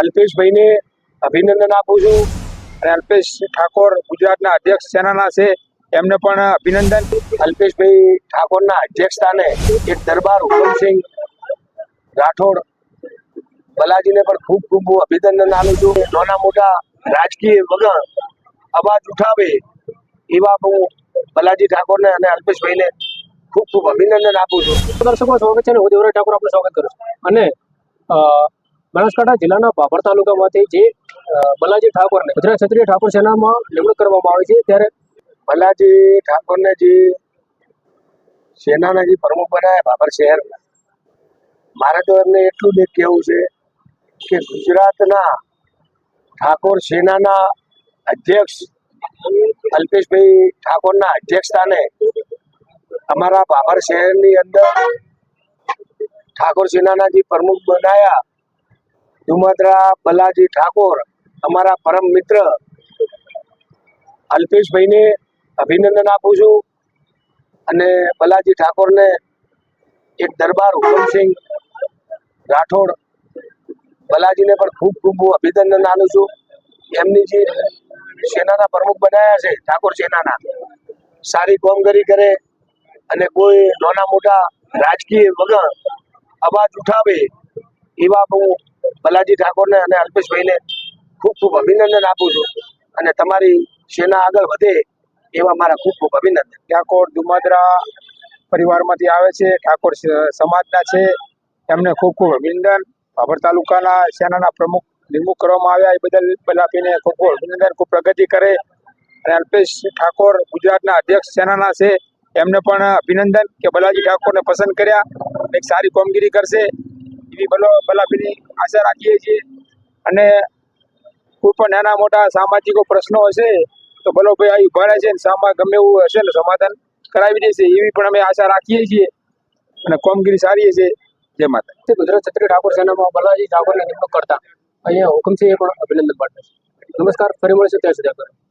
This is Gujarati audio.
અલ્પેશભાઈને અભિનંદન આપું છું અને અલ્પેશ ઠાકોર ગુજરાતના અધ્યક્ષ સેનાના છે. એમને પણ અભિનંદન. અલ્પેશભાઈ ઠાકોરના અધ્યક્ષ સ્થાને એક દરબાર ઉધમસિંહ રાઠોડ બલાજીને પણ ખૂબ ખૂબ અભિનંદન આપું છું. નાના મોટા રાજકીય વગર અવાજ ઉઠાવે એવા હું બલાજી ઠાકોરને અને અલ્પેશભાઈને ખૂબ ખૂબ અભિનંદન આપું છું. દર્શકો સ્વાગત છે ને હું દેવરાજ ઠાકોર આપણે સ્વાગત કરું છું. અને બનાસકાંઠા જિલ્લાના બાબર તાલુકામાંથી જે બલાજી ઠાકોરને ગુજરાત ક્ષત્રિય ઠાકોર સેનામાં નિમણૂક કરવામાં આવી છે, ત્યારે બલાજી ઠાકોરને જે સેનાના જે પ્રમુખ બનાવ્યા બાબર શહેરના મારે તો એમને એટલું જ કહેવું છે કે ગુજરાતના ઠાકોર સેનાના અધ્યક્ષ અલ્પેશભાઈ ઠાકોરના અધ્યક્ષ સ્થાને અમારા બાબર શહેરની અંદર ઠાકોર સેનાના જે પ્રમુખ બનાયા દુમાત્રા બલાજી ઠાકોર, અમારા પરમ મિત્ર અલ્પેશભાઈને અભિનંદન આપું છું અને બલાજી ઠાકોરને એક દરબાર હુકમસિંહ રાઠોડ બલાજીને પણ ખૂબ ખૂબ હું અભિનંદન આનું છું. એમની જે સેનાના પ્રમુખ બનાવ્યા છે, ઠાકોર સેનાના, સારી કામગીરી કરે અને કોઈ નાના મોટા રાજકીય વગર અવાજ ઉઠાવે એવા હું બલાજી ઠાકોરને અને અલ્પેશભાઈને ખૂબ ખૂબ અભિનંદન આપું છું. અને તમારી સેના આગળ વધે એવા મારા ખૂબ ખૂબ અભિનંદન. ઠાકોર દુમાદરા પરિવારમાંથી આવે છે, ઠાકોર સમાજના છે, એમને ખૂબ ખૂબ અભિનંદન. ભાભર તાલુકાના સેનાના પ્રમુખ નિમણૂક કરવામાં આવ્યા, એ બદલ બલાપીને ખૂબ ખૂબ અભિનંદન, ખૂબ પ્રગતિ કરે. અને અલ્પેશ ઠાકોર ગુજરાતના અધ્યક્ષ સેનાના છે, એમને પણ અભિનંદન કે બલાજી ઠાકોરને પસંદ કર્યા. એક સારી કામગીરી કરશે. બલો બલાપીની આશા રાખીએ છીએ. અને કોઈ પણ નાના મોટા સામાજિકો પ્રશ્નો હશે, તો બલોભાઈ અહીં ઊભા રહે છે ને સામા ગમે એવું હશે ને સમાધાન કરાવી દેશે, એવી પણ અમે આશા રાખીએ છીએ. અને કામગીરી સારી હશે. જય માતા ગુજરાત ક્ષત્રિય ઠાકોર સેનામાં બલાજી ઠાકોરને નિમણૂક કરતા. અહીંયા હુકમસિંહે પણ અભિનંદન પાઠવે છે. નમસ્કાર, ફરી મળીશું ત્યાં સુધી